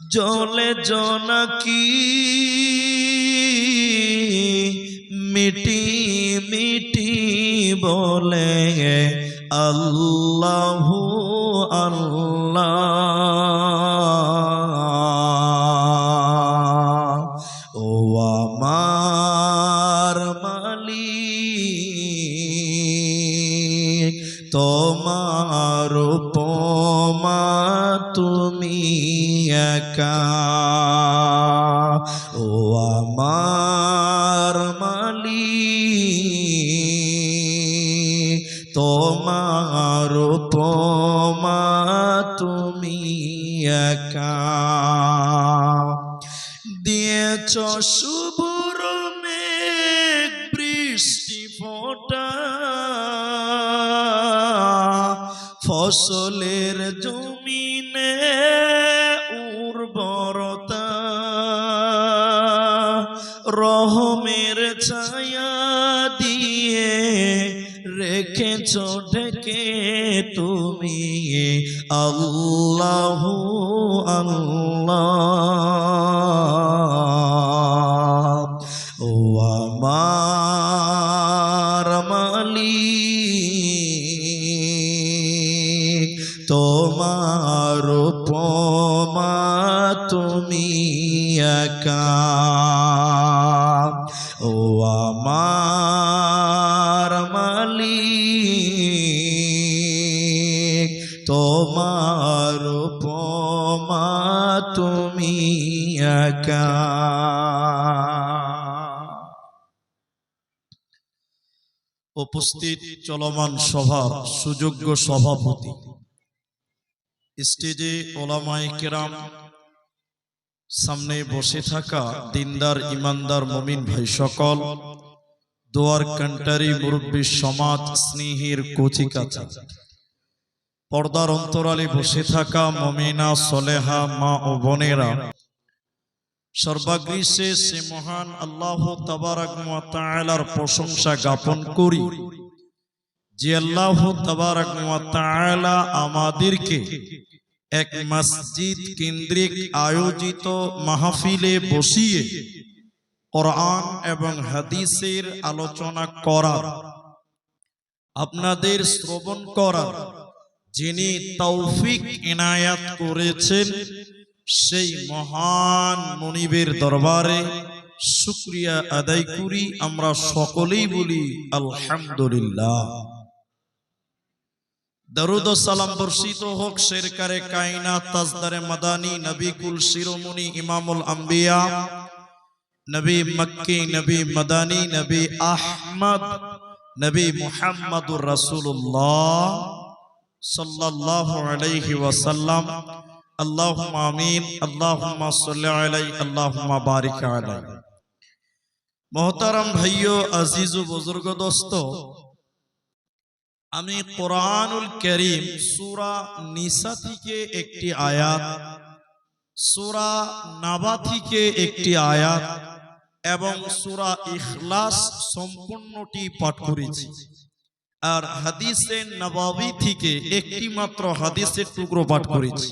জলে জনকি মিটি মিটি বলে আল্লাহ আল্লাহ। ও আমার মালিক তোমার উপমা তুমি ও আমার মালিক তোমার উপমা তুমি একা। দিয়েছ শুভর মেঘ বৃষ্টি ফোটা ফসলের জমিনে রেখেছ ঢেকে তুমি আল্লাহ আল্লাহ। ও আমার মালিক তোমার উপমা তুমি একা। ও উপস্থিত চলমান সভার সুযোগ্য সভাপতি, স্টেজে ওলামায়ে কেরাম, সামনে বসে থাকা দিনদার, ইমানদার মমিন ভাই সকল, দোয়ার কান্টারি মুরব্বী সমাজ স্নেহের কচি পর্দার অন্তরালে বসে থাকা মমিনা, সলেহা, মা ও বোনেরা সর্বাগ্রীষে সে মহান আল্লাহ ওয়া প্রশংসা জ্ঞাপন করি, যে আল্লাহ তাআলা আমাদেরকে এক মসজিদ কেন্দ্রিক আয়োজিত মাহফিলে বসিয়ে কোরআন এবং হাদিসের আলোচনা করার, আপনাদের শ্রবণ করার, যিনি তৌফিক এনায়াত করেছেন সেই মহান মনিবের দরবারে শুক্রিয়া আদায় করি, আমরা সকলেই বলি আলহামদুলিল্লাহ। দরুদ সালাম বর্ষিত হোক শেরকারে কায়না তাজদারে মাদানী, নবী কুল শিরোমণি, ইমামুল আম্বিয়া, নবী মক্কি, নবী মাদানী, নবী আহমদ, নবী মুহাম্মদুর রাসূলুল্লাহ সাল্লাল্লাহু আলাইহি ওয়াসাল্লাম মোহতারাম ভাইও আজিজ বুজুর্গ দোস্ত আমি কোরআনুল করিম সুরা নিসা থেকে একটি আয়াত সুরা নাবা থেকে একটি আয়াত এবং সুরা ইখলাস সম্পূর্ণটি পাঠ করেছি। আর হাদিসে নবাবী থেকে একটি মাত্র হাদিসের টুকরো পাঠ করেছি।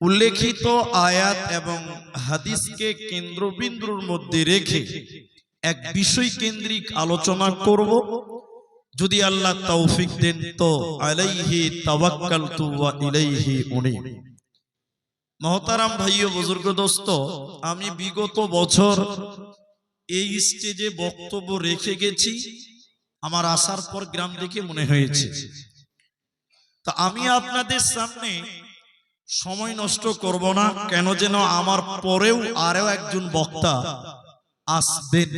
উল্লেখিত আয়াত এবং হাদিসকে কেন্দ্রবিন্দুর মধ্যে রেখে এক বিষয় কেন্দ্রিক আলোচনা করব। যদি আল্লাহ তৌফিক দেন তো আলাইহি তাওয়াক্কালতু ওয়া ইলাইহি উনি মহতারাম ভাই ও বুজুর্গ দোস্ত, আমি বিগত বছর এই স্টেজে বক্তব্য রেখে গেছি, আমার আসার পর গ্রাম দেখে মনে হয়েছে। তা আমি আপনাদের সামনে সময় নষ্ট করব না, কেন যেন আমার পরেও আরও একজন বক্তা আসবেন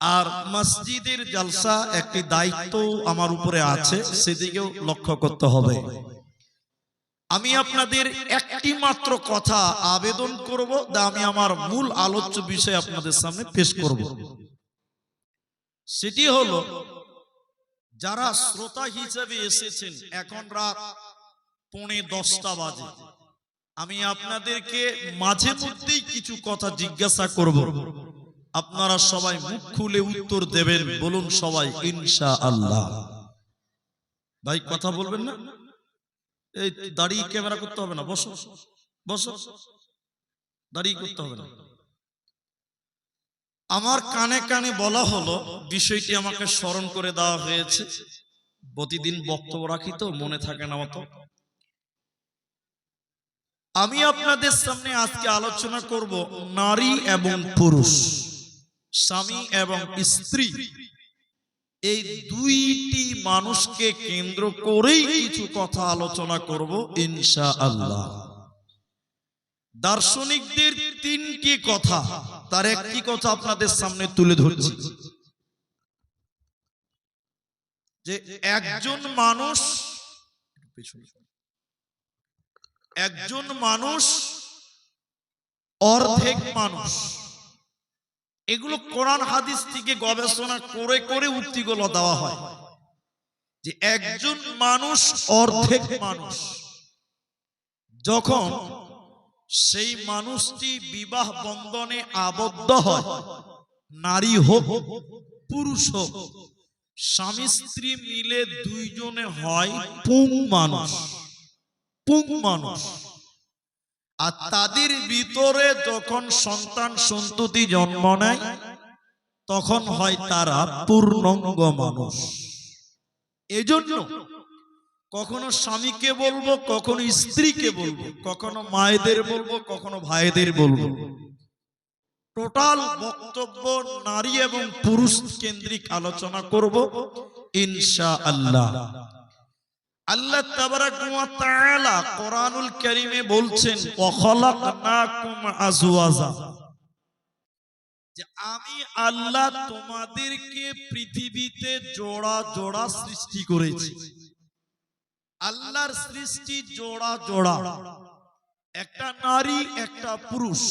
আর মসজিদের জালসা একটি দায়িত্ব আমার উপরে আছে, সেদিকেও লক্ষ্য করতে হবে। আমি আপনাদের একটি মাত্র কথা আবেদন করব, যা আমি আমার মূল আলোচ্য বিষয় আপনাদের সামনে পেশ করব। সেটি হলো, যারা শ্রোতা হিসেবে এসেছেন, এখন রাত পৌনে দশটা বাজে। আমি আপনাদেরকে মাঝে মধ্যেই কিছু কথা জিজ্ঞাসা করব। আপনারা সবাই মুখ খুলে উত্তর দেবেন। বলুন সবাই ইনশা আল্লাহ ভাই, কথা বলবেন না? এই দাঁড়িয়ে ক্যামেরা করতে হবে না। বসো বসো। দাঁড়িয়ে করতে হবে না। আমার কানে কানে বলা হলো, বিষয়টি আমাকে স্মরণ করে দেওয়া হয়েছে। প্রতিদিন বক্তব্য রাখি তো, মনে থাকে না মতো আমি আপনাদের সামনে আজকে আলোচনা করব নারী এবং পুরুষ, স্বামী এবং স্ত্রী। এই দুইটি মানুষকে কেন্দ্র করেই কিছু কথা আলোচনা করব ইনশা আল্লাহ দার্শনিকদের তিনটি কথা, তার একটি কথা আপনাদের সামনে তুলে ধরছি। যে একজন মানুষ একজন মানুষ, অর্ধেক মানুষ। এগুলো কোরআন হাদিস থেকে গবেষণা করে করে উক্তিগুলো দেওয়া হয় যে একজন মানুষ, অর্ধেক মানুষ। যখন সেই মানুষটি বিবাহ বন্ধনে আবদ্ধ হয়, নারী হোক, পুরুষ হোক স্বামী স্ত্রী মিলে দুইজনে হয় পুং মানুষ। পুং মানুষ। আর তাদের ভিতরে যখন সন্তান সন্ততি জন্ম নেয়, তখন হয় তারা পূর্ণাঙ্গ মানুষ। এজন্য কখনো স্বামীকে বলব, কখনো স্ত্রীকে বলব, কখনো মায়েদের বলব, কখনো ভাইদের বলব। টোটাল বক্তব্য নারী এবং পুরুষ কেন্দ্রিক আলোচনা করব ইনশা আল্লাহ আল্লাহ কোরআনুল কারীমে বলছেন যে আমি আল্লাহ তোমাদেরকে পৃথিবীতে জোড়া জোড়া সৃষ্টি করেছি। আল্লাহর সৃষ্টি জোড়া জোড়া। একটা নারী, একটা পুরুষ,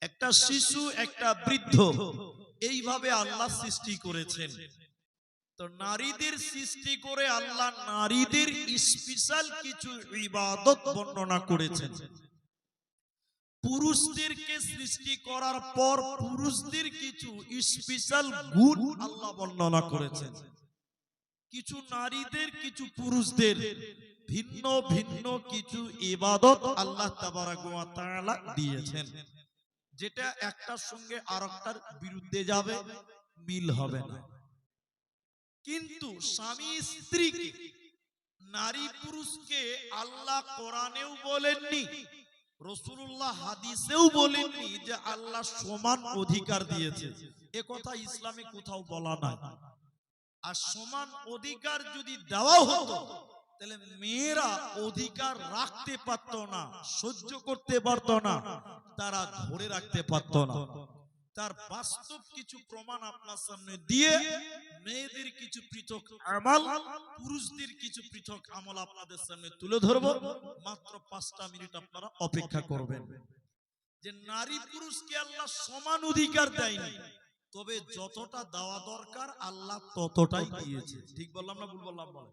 একটা শিশু, একটা বৃদ্ধ, এইভাবে আল্লাহ সৃষ্টি করেছেন। তো নারীদের সৃষ্টি করে আল্লাহ নারীদের স্পেশাল কিছু ইবাদত বর্ণনা করেছেন। পুরুষদেরকে সৃষ্টি করার পর পুরুষদের কিছু স্পেশাল গুণ আল্লাহ বর্ণনা করেছেন। কিছু নারীদের কিছু পুরুষদের ভিন্ন ভিন্ন কিছু ইবাদত আল্লাহ তাআলা দিয়েছেন যেটা একটার সঙ্গে আরেকটার বিরুদ্ধে যাবে মিল হবে না। কিন্তু স্বামী স্ত্রীকে নারী পুরুষকে আল্লাহ কোরআনেও বলেননি রসুল্লাহ হাদিসেও বলেননি যে আল্লাহ সমান অধিকার দিয়েছে। এ কথা ইসলামে কোথাও বলা নাই। আর সমান অধিকার যদি দেওয়া হতো তাহলে মেয়েরা অধিকার রাখতে পারতো না সহ্য করতে পারত না তারা ধরে রাখতে পারত না। তার বাস্তব কিছু প্রমাণ আপনার সামনে দিয়ে মেয়েদের কিছু পৃথক আমল, পুরুষদের কিছু পৃথক আমল আপনাদের সামনে তুলে ধরবো। মাত্র পাঁচটা মিনিট আপনারা অপেক্ষা করবেন। যে নারী পুরুষকে আল্লাহ সমান অধিকার দেয়নি, তবে যতটা দেওয়া দরকার আল্লাহ ততটাই দিয়েছে। ঠিক বললাম না ভুল বললাম বলে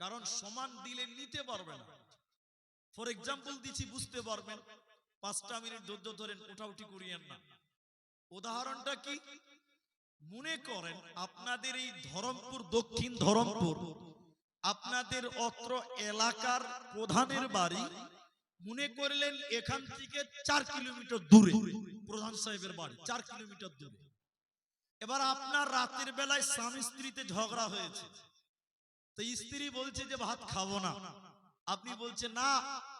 কারণ সমান দিলে নিতে পারবে না। ফর এক্সাম্পল দিচ্ছি, বুঝতে পারবেন। পাঁচটা মিনিট ধৈর্য ধরেন উঠাউঠি করিয়েন না। উদাহরণটা কি? মনে করেন আপনাদের এই ধরমপুর, দক্ষিণ ধরমপুর, আপনাদের অত্র এলাকার প্রধানের বাড়ি, মনে করলেন এখান থেকে চার কিলোমিটার দূরে, প্রধান সাহেবের বাড়ি, চার কিলোমিটার দূরে। এবার আপনার রাতের বেলায় স্বামী স্ত্রীতে ঝগড়া হয়েছে। তো স্ত্রী বলছে যে, ভাত খাব না। আপনি বলছেন, না,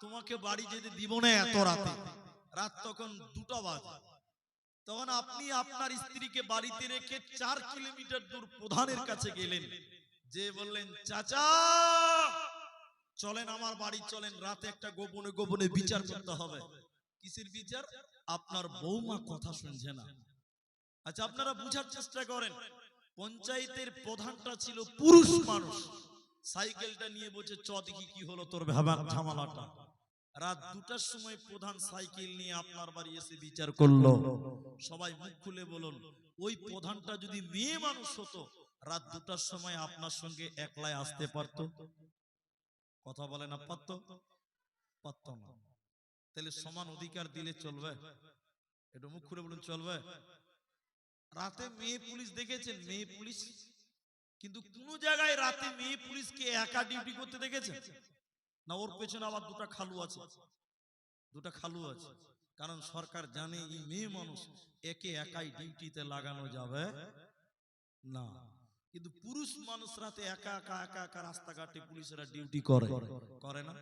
তোমাকে বাড়ি যেতে দিব না এত রাতে। রাত তখন দুটো বাজে। তখন আপনি আপনার স্ত্রীকে বাড়িতে রেখে চার কিলোমিটার দূর প্রধানের কাছে গেলেন। যে বললেন, চাচা, চলেন আমার বাড়ি, চলেন, রাতে একটা গোপনে গোপনে বিচার করতে হবে। কিসের বিচার? আপনার বৌমা কথা শুনছে না। আচ্ছা আপনারা বুঝার চেষ্টা করেন, পঞ্চায়েতের প্রধানটা ছিল পুরুষ মানুষ। সাইকেলটা নিয়ে বলছে, চ দেখি কি হলো তোর ঝামেলাটা। রাত দুটার সময় প্রধান সাইকেল নিয়ে আপনার বাড়ি এসে বিচার করল। সবাই মুখ খুলে বলুন, ওই প্রধানটা যদি মেয়ে মানুষ হতো, রাত দুটার সময় আপনার সঙ্গে একলায় আসতে পারতো? কথা বলে না, পারতো? পারতো না। তাহলে সমান অধিকার দিলে চলবে। একটু মুখ খুলে বলুন, চলবে? রাতে মেয়ে পুলিশ দেখেছেন? মেয়ে পুলিশ কিন্তু কোন জায়গায় রাতে মেয়ে পুলিশকে একা ডিউটি করতে দেখেছেন না, ওর পেছনে আবার দুটো খালু আছে। দুটা খালু আছে। কারণ সরকার জানে এই মেয়ে মানুষ একে একাই ডিউটিতে লাগানো যাবে না। কিন্তু পুরুষ মানুষ রাতে একা একা একা একা রাস্তাঘাটে পুলিশেরা ডিউটি করে। করে না?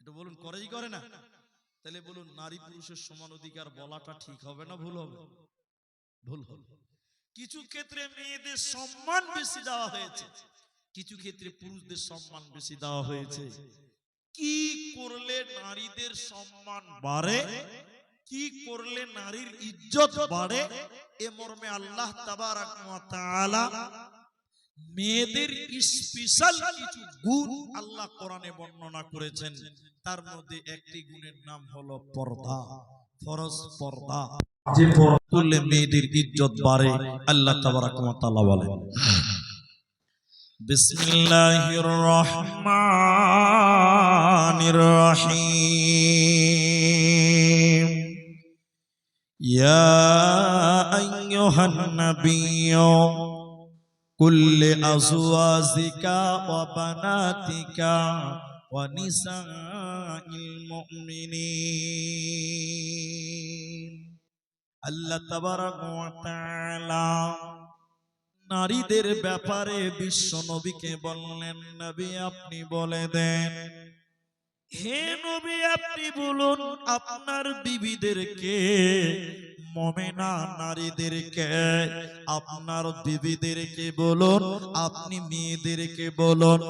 এটা বলুন করেই করে না? তাহলে বলুন, নারী পুরুষের সমান অধিকার বলাটা ঠিক হবে না ভুল হবে? ভুল হবে। কিছু ক্ষেত্রে মেয়েদের সম্মান বেশি দেওয়া হয়েছে, কিছু ক্ষেত্রে পুরুষদের সম্মান বেশি দেওয়া হয়েছে। কি করলে নারীদের সম্মান বাড়ে, কি করলে নারীর ইজ্জত বাড়ে, এ মর্মে আল্লাহ মেয়েদের স্পেশাল কিছু গুণ আল্লাহ কোরআনে বর্ণনা করেছেন। তার মধ্যে একটি গুণের নাম হলো পর্দা, ফরজ পর্দা। করলে মেয়েদের ইজ্জত বাড়ে, আল্লাহ তাবারাক ওয়া তাআলা বলেন। বিসমিল্লাহির রহমানির রহিম। ইয়া আইয়ুহান নাবিয়্যু কুল আজওয়াজিকা ওয়া বানাতিকা ওয়া নিসাইল মুমিনিন। আল্লাহ নারীদের ব্যাপারে বিশ্ব নবীকে বললেন, নবী, আপনি বলে দেন। হে নবী, আপনি বলুন, আপনার বিবিদেরকে মমেনা নারীদেরকে, আপনার বিবিদেরকে বলুন, আপনি মেয়েদেরকে বলুন,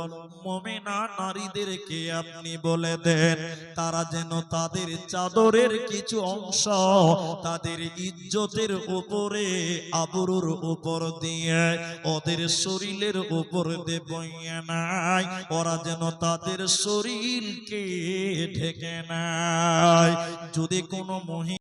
মমেনা নারীদেরকে আপনি বলে দেন, তারা যেন তাদের চাদরের কিছু অংশ তাদের ইজ্জতের উপরে, আবরুর উপর দিয়ে, ওদের শরীরের উপর দিয়ে বইয়ে নাই ওরা যেন তাদের শরীরকে ঢেকে নাই যদি কোনো মহিলা